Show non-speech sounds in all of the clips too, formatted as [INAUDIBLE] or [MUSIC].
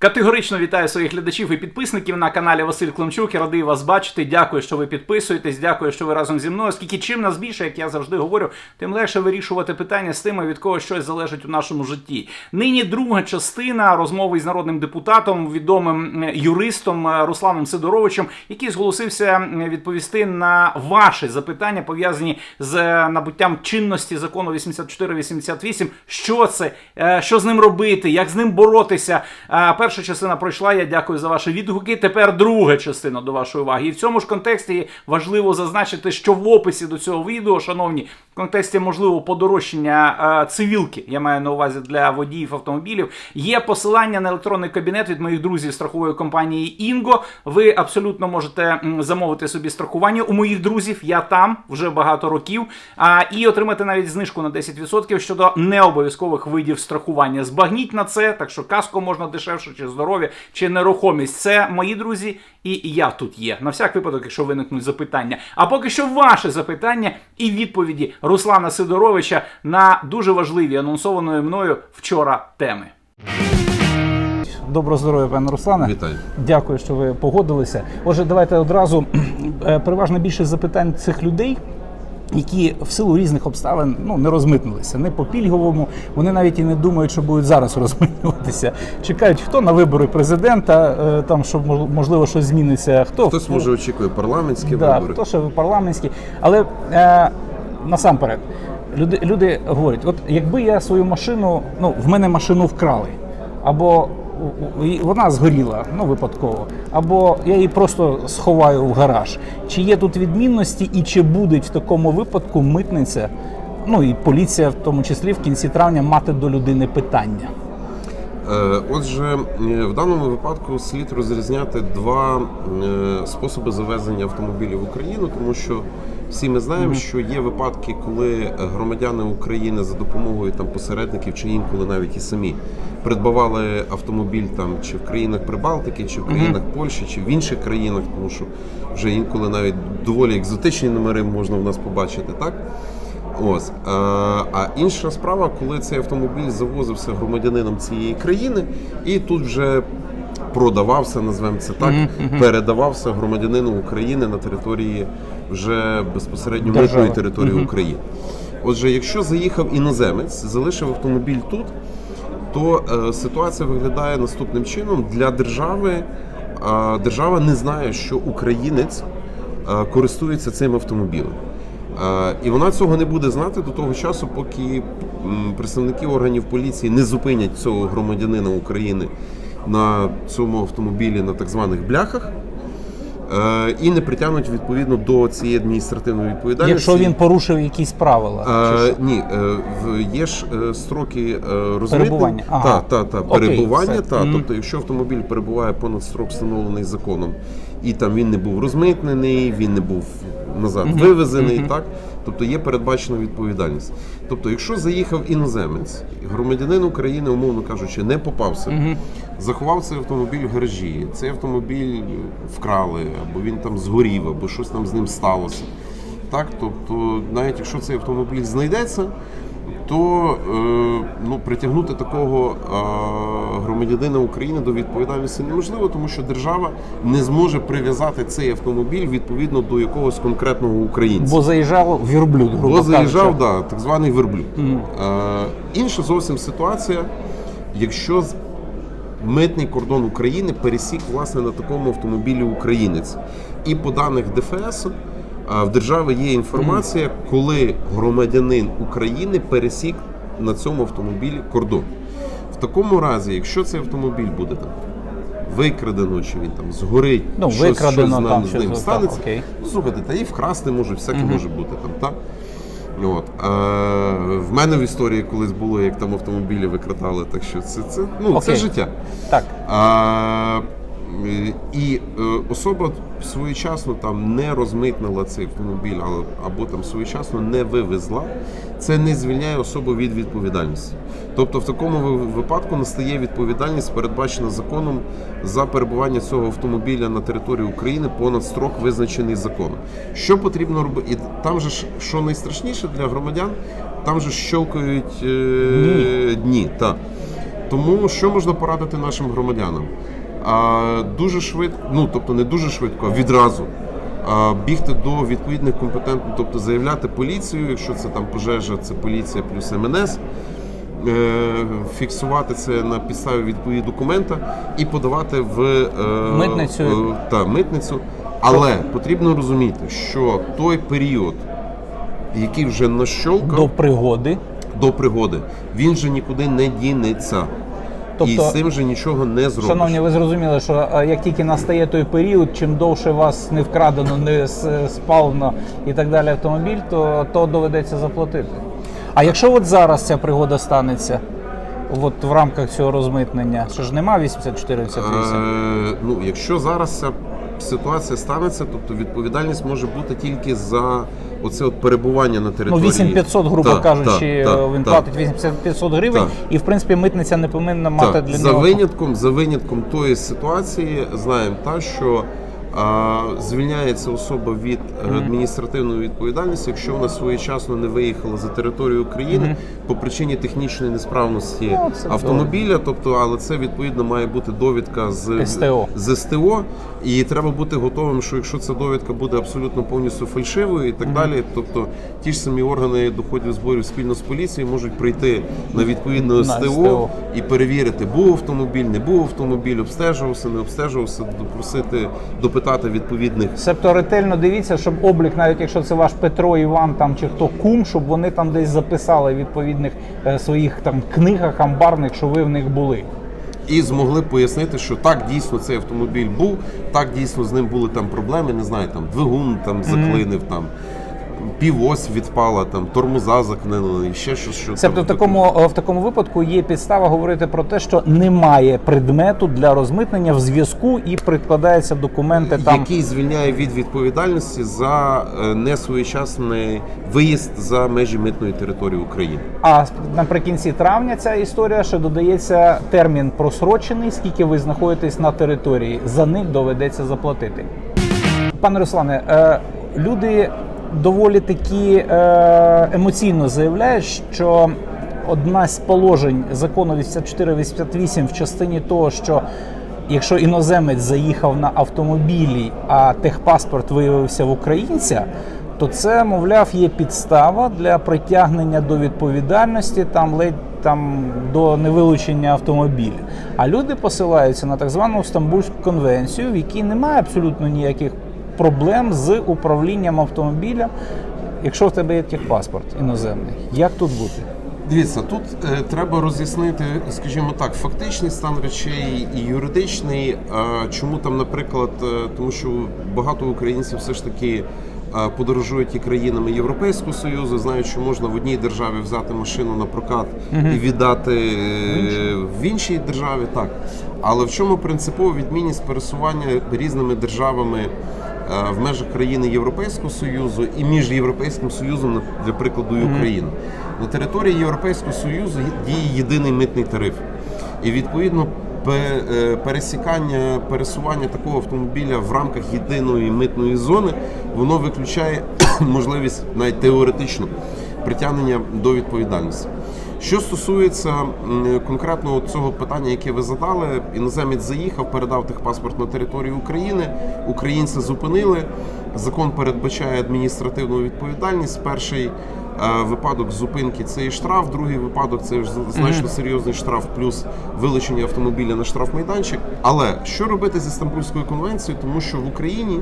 Категорично вітаю своїх глядачів і підписників на каналі Василь Климчук. Я радий вас бачити. Дякую, що ви підписуєтесь. Дякую, що ви разом зі мною. Оскільки чим нас більше, як я завжди говорю, тим легше вирішувати питання з тими, від кого щось залежить у нашому житті. Нині друга частина розмови з народним депутатом, відомим юристом е, Русланом Сидоровичем, який зголосився відповісти на ваші запитання, пов'язані з е, набуттям чинності закону 8488. Що це, Е, що з ним робити, як з ним боротися. Перша частина пройшла. Я дякую за ваші відгуки. Тепер друга частина до вашої уваги. І в цьому ж контексті важливо зазначити, що в описі до цього відео, шановні, в контексті можливо подорожчання е, цивілки, я маю на увазі для водіїв автомобілів, є посилання на електронний кабінет від моїх друзів страхової компанії Інго. Ви абсолютно можете замовити собі страхування у моїх друзів. Я там вже багато років. А, і отримати навіть знижку на 10% щодо необов'язкових видів страхування. Збагніть на це, так що каско можна дешевше, чи здоров'я, чи нерухомість. Це мої друзі, і я тут є. На всяк випадок, якщо виникнуть запитання. А поки що ваше запитання і відповіді Руслана Сидоровича на дуже важливі анонсованої мною вчора теми. Доброго здоров'я, пане Руслане. Вітаю. Дякую, що ви погодилися. Отже, давайте одразу [CLEARS THROAT] Е, переважно більшість запитань цих людей. Які в силу різних обставин ну не розмитнилися, не по пільговому. Вони навіть і не думають, що будуть зараз розмитнюватися. Чекають, хто на вибори президента, е, там щоб можливо щось зміниться. Хто Хтось може очікує парламентські да, вибори. хто ще парламентські. Але е, насамперед, люди, люди говорять: от якби я свою машину, ну в мене машину вкрали, або вона згоріла, ну випадково, або я її просто сховаю в гараж. Чи є тут відмінності, і чи буде в такому випадку митниця, ну і поліція, в тому числі в кінці травня, мати до людини питання? Е, Отже, е, в даному випадку слід розрізняти два е, способи завезення автомобілів в Україну, тому що всі ми знаємо, що є випадки, коли громадяни України за допомогою там посередників чи інколи навіть і самі придбавали автомобіль там чи в країнах Прибалтики, чи в країнах Польщі, чи в інших країнах, тому що вже інколи навіть доволі екзотичні номери можна в нас побачити, так? Ось. А, а інша справа, коли цей автомобіль завозився громадянином цієї країни, і тут вже продавався, назвемо це так, передавався громадянину України на території вже безпосередньо митної території України. Отже, якщо заїхав іноземець, залишив автомобіль тут, то е, ситуація виглядає наступним чином: для держави е, держава не знає, що українець е, користується цим автомобілем. Е, І вона цього не буде знати до того часу, поки представники органів поліції не зупинять цього громадянина України на цьому автомобілі на так званих бляхах і не притягнуть відповідно до цієї адміністративної відповідальності. Якщо він порушив якісь правила, чи Е, що? ні, е, в- є ж е, строки е, розмитнення. Ага. Та, та, та, Окей, перебування. Та, mm. Тобто, якщо автомобіль перебуває понад строк, встановлений законом, і там він не був розмитнений, він не був назад вивезений, так? Тобто є передбачена відповідальність. Тобто, якщо заїхав іноземець, громадянин України, умовно кажучи, не попався, заховав цей автомобіль в гаражі, цей автомобіль вкрали, або він там згорів, або щось там з ним сталося. Так, тобто, навіть якщо цей автомобіль знайдеться, то е, ну, притягнути такого е, громадянина України до відповідальності неможливо, тому що держава не зможе прив'язати цей автомобіль відповідно до якогось конкретного українця. бо заїжджав вірблюд, грубо Бо заїжджав, да, так званий верблюд. Е, інша зовсім ситуація, якщо митний кордон України пересік власне на такому автомобілі українець. І по даних ДФС в держави є інформація, коли громадянин України пересік на цьому автомобілі кордон. В такому разі, якщо цей автомобіль буде там викрадено, чи він там згорить, Ну, щось, викрадено щось там, з ним станеться. окей. Ну, слухайте, та і вкрасти може, всяке може бути там, так? От. Е, в мене в історії колись було, як там автомобілі викрадали, так що це, це, ну, це життя. Так. Е, і е, особа своєчасно там не розмитнила цей автомобіль, але- або там своєчасно не вивезла, це не звільняє особу від відповідальності. Тобто в такому випадку настає відповідальність, передбачена законом за перебування цього автомобіля на території України понад строк, визначений законом. Що потрібно робити? І там же ж що найстрашніше для громадян, там же щелкають е, Дні. дні. Так. Тому що можна порадити нашим громадянам? Дуже швидко, ну тобто не дуже швидко, а відразу. Бігти до відповідних компетентних, тобто заявляти поліцію, якщо це там пожежа, це поліція плюс МНС, е, фіксувати це на підставі відповідні документа і подавати в е, Митницю. е, та, митницю. Але потрібно розуміти, що той період, який вже нащолкав До пригоди. до пригоди, він же нікуди не дінеться. І Тобто- з цим же нічого не зробиш. Шановні, ви зрозуміли, що як тільки настає той період, чим довше вас не вкрадено, не с- спалено і так далі автомобіль, то, то доведеться заплатити. А якщо от зараз ця пригода станеться, от в рамках цього розмитнення, що ж нема 84-88? Е, ну, якщо зараз ця ситуація станеться, тобто відповідальність може бути тільки за оце от перебування на Ну, 8500, грубо Так, кажучи, так, е, так, він так. платить 8500 гривень, Так. і в принципі митниця не повинна мати Так, для за нього. винятком, за винятком тої ситуації знаємо та, що звільняється особа від адміністративної відповідальності, якщо вона своєчасно не виїхала за територію України по причині технічної несправності Ну, автомобіля. Тобто, але це відповідно має бути довідка з СТО. з СТО, і треба бути готовим, що якщо ця довідка буде абсолютно повністю фальшивою і так далі, тобто ті ж самі органи доходів зборів спільно з поліцією можуть прийти на відповідне СТО. і перевірити, був автомобіль, не був автомобіль, обстежувався, не обстежувався, допросити, допитати відповідних. Себто ретельно дивіться, щоб облік, навіть якщо це ваш Петро, Іван там чи хто кум, щоб вони там десь записали відповідних е, своїх там книгах амбарних, що ви в них були. І змогли пояснити, що так дійсно цей автомобіль був, так дійсно з ним були там проблеми. Не знаю, там двигун там заклинив, там півось відпала, там тормоза заклинили, і ще щось. Що Себто в такому в такому випадку є підстава говорити про те, що немає предмету для розмитнення в зв'язку і прикладаються документи там. який звільняє від відповідальності за е, несвоєчасний виїзд за межі митної території України. А наприкінці травня ця історія ще додається термін просрочений, скільки ви знаходитесь на території. За них доведеться заплатити. Пане Руслане, е, люди доволі таки е, емоційно заявляють, що одна з положень закону 84-88 в частині того, що якщо іноземець заїхав на автомобілі, а техпаспорт виявився в українця, то це, мовляв, є підстава для притягнення до відповідальності там ледь там до невилучення автомобіля. А люди посилаються на так звану Стамбульську конвенцію, в якій немає абсолютно ніяких проблем з управлінням автомобілем, якщо в тебе є техпаспорт іноземний. Як тут бути? Дивіться, тут е, треба роз'яснити, скажімо так, фактичний стан речей і юридичний. Е, чому там, наприклад, е, тому що багато українців все ж таки е, подорожують і країнами Європейського союзу, знають, що можна в одній державі взяти машину на прокат і віддати е, в іншій державі. Так, але в чому принципова відмінність пересування різними державами? Е, В межах країни Європейського Союзу і між Європейським Союзом, для прикладу, і Україною. На території Європейського Союзу діє єдиний митний тариф. І відповідно е, пересікання, пересування такого автомобіля в рамках єдиної митної зони, воно виключає [CLEARS THROAT] можливість навіть теоретично притягнення до відповідальності. Що стосується м, конкретно цього питання, яке ви задали, іноземець заїхав, передав техпаспорт на територію України. Українці зупинили. Закон передбачає адміністративну відповідальність. Перший е, випадок зупинки це і штраф, другий випадок це значно серйозний штраф, плюс вилучення автомобіля на штрафмайданчик. Але що робити зі Стамбульською конвенцією, тому що в Україні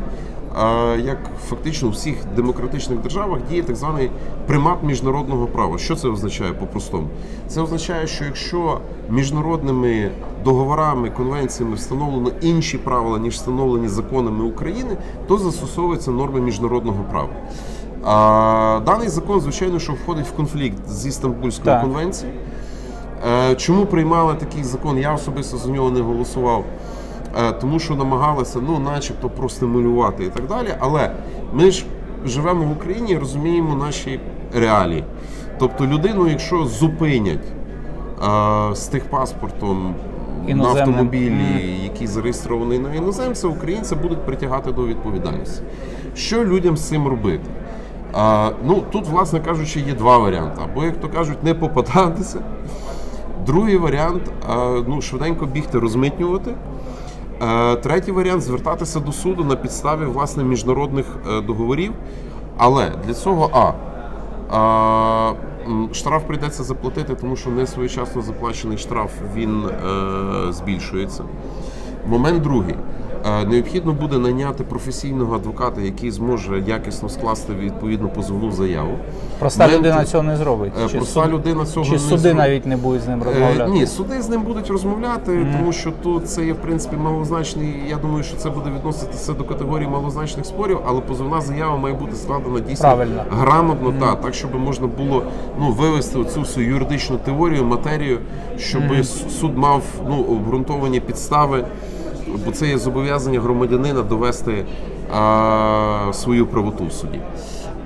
як фактично у всіх демократичних державах діє так званий примат міжнародного права. Що це означає по-простому? Це означає, що якщо міжнародними договорами, конвенціями встановлено інші правила, ніж встановлені законами України, то застосовуються норми міжнародного права. А, даний закон, звичайно, що входить в конфлікт зі Стамбульською Так. конвенцією. Е, Чому приймали такий закон? Я особисто за нього не голосував, тому що намагалися, ну, начебто, простимулювати і так далі. Але ми ж живемо в Україні і розуміємо наші реалії. Тобто, людину, якщо зупинять е, з тих паспортом на автомобілі, який зареєстрований на іноземця, українці будуть притягати до відповідальності. Що людям з цим робити? А, ну тут, власне кажучи, є два варіанти. Або, як то кажуть, не попадатися. Другий варіант е, ну, швиденько бігти, розмитнювати. Е, Третій варіант звертатися до суду на підставі власне міжнародних е, договорів. Але для цього а. А, штраф прийдеться заплатити, тому що не своєчасно заплачений штраф він е, збільшується. Момент другий. Е, Необхідно буде найняти професійного адвоката, який зможе якісно скласти відповідну позовну заяву. Проста Момент- людина цього не зробить. Е, Чи проста суд- людина цього Чи не суди зробить. навіть не будуть з ним Е, розмовляти? Ні, суди з ним будуть розмовляти, тому що тут це є в принципі малозначний. Я думаю, що це буде відноситися до категорії малозначних спорів, але позовна заява має бути складена дійсно Правильно. грамотно, та так, щоб можна було ну вивести цю всю юридичну теорію, матерію, щоб с- суд мав ну обґрунтовані підстави, бо це є зобов'язання громадянина довести а, свою правоту в суді.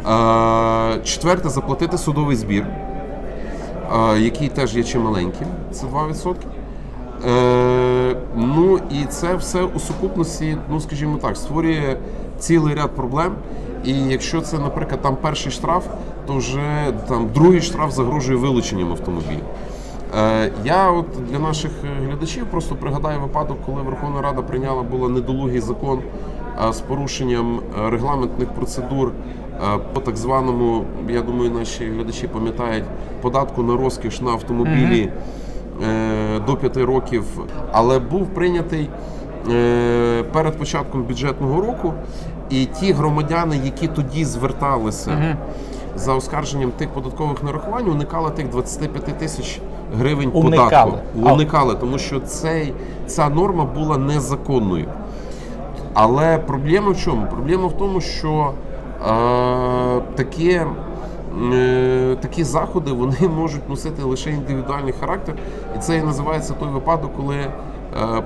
А, четверте, заплатити судовий збір а, який теж є чималеньким, це 2%. Е, ну і це все у сукупності, ну скажімо так, створює цілий ряд проблем. І якщо це, наприклад, там перший штраф, то вже там другий штраф загрожує вилученням автомобіля. Е, я от для наших е, глядачів просто пригадаю випадок, коли Верховна Рада прийняла була недолугий закон е, з порушенням регламентних процедур по так званому, я думаю, наші глядачі пам'ятають податку на розкіш на автомобілі е, до 5 років, але був прийнятий перед початком бюджетного року, і ті громадяни, які тоді зверталися за оскарженням тих податкових нарахувань, уникали тих 25 тисяч гривень Уникали. податку. Уникали, тому що цей, ця норма була незаконною. Але проблема в чому? Проблема в тому, що е, таке, е, такі заходи вони [LAUGHS] можуть носити лише індивідуальний характер, і це і називається той випадок, коли е,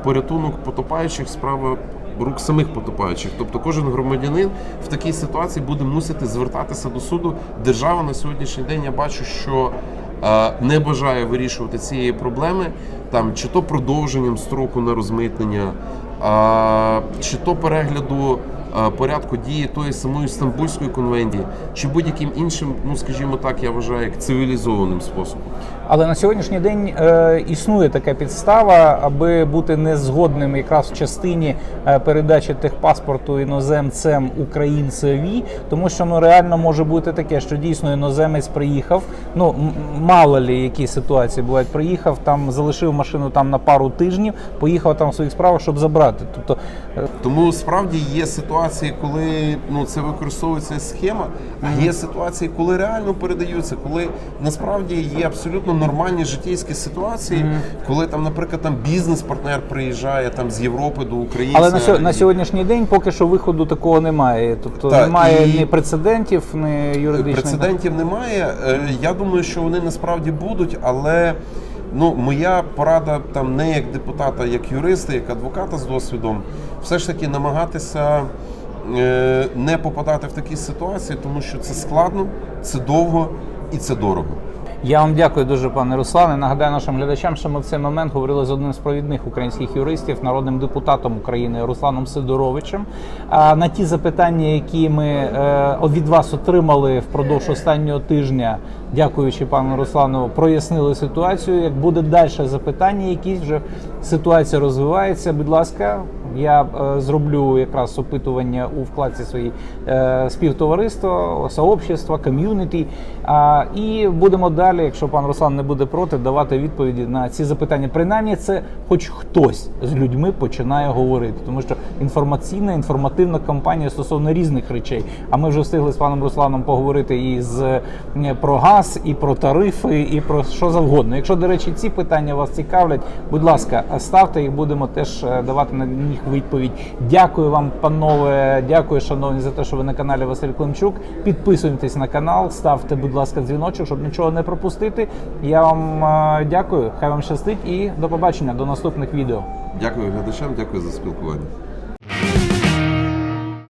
порятунок потопаючих справа рук самих потопаючих. Тобто кожен громадянин в такій ситуації буде мусити звертатися до суду. Держава на сьогоднішній день я бачу, що не бажає вирішувати цієї проблеми, там чи то продовженням строку на розмитнення, чи то перегляду порядку дії тої самої Стамбульської конвенції, чи будь-яким іншим, ну скажімо так, я вважаю, як цивілізованим способом. Але на сьогоднішній день е, існує така підстава, аби бути незгодним якраз в частині е, передачі техпаспорту іноземцем українцеві, тому що ну реально може бути таке, що дійсно іноземець приїхав. Ну мало лі які ситуації бувають. Приїхав там, залишив машину там на пару тижнів, поїхав там в своїх справах, щоб забрати. Тобто е, Тому справді є ситуації, коли ну це використовується схема, а є ситуації, коли реально передаються, коли насправді є абсолютно нормальні життєйські ситуації, коли там, наприклад, там бізнес-партнер приїжджає там з Європи до України. Але на, сьо- на сьогоднішній день поки що виходу такого немає. Тобто Так, немає і- ні прецедентів, ні юридичних. Прецедентів немає. Е, Я думаю, що вони насправді будуть, але ну моя порада там не як депутата, як юриста, як адвоката з досвідом, все ж таки намагатися е, не попадати в такі ситуації, тому що це складно, це довго і це дорого. Я вам дякую дуже, пане Руслане. Нагадаю нашим глядачам, що ми в цей момент говорили з одним з провідних українських юристів, народним депутатом України Русланом Сидоровичем. А на ті запитання, які ми е, від вас отримали впродовж останнього тижня, дякуючи пану Руслану, прояснили ситуацію. Як буде далі запитання, якісь вже ситуація розвивається. Будь ласка, я е, зроблю якраз опитування у вкладці своїй е, співтовариства, сообщества, ком'юніті. І будемо далі, якщо пан Руслан не буде проти, давати відповіді на ці запитання. Принаймні, це хоч хтось з людьми починає говорити, тому що інформаційна, інформативна кампанія стосовно різних речей. А ми вже встигли з паном Русланом поговорити і з е, про газ, і про тарифи, і про що завгодно. Якщо, до речі, ці питання вас цікавлять, будь ласка, ставте їх, будемо теж давати на них відповідь. Дякую вам, панове. Дякую, шановні, за те, що ви на каналі Василь Климчук. Підписуйтесь на канал, ставте, будь ласка, дзвіночок, щоб нічого не пропустити. Я вам е, дякую. Хай вам щастить і до побачення до наступних відео. Дякую глядачам, дякую за спілкування.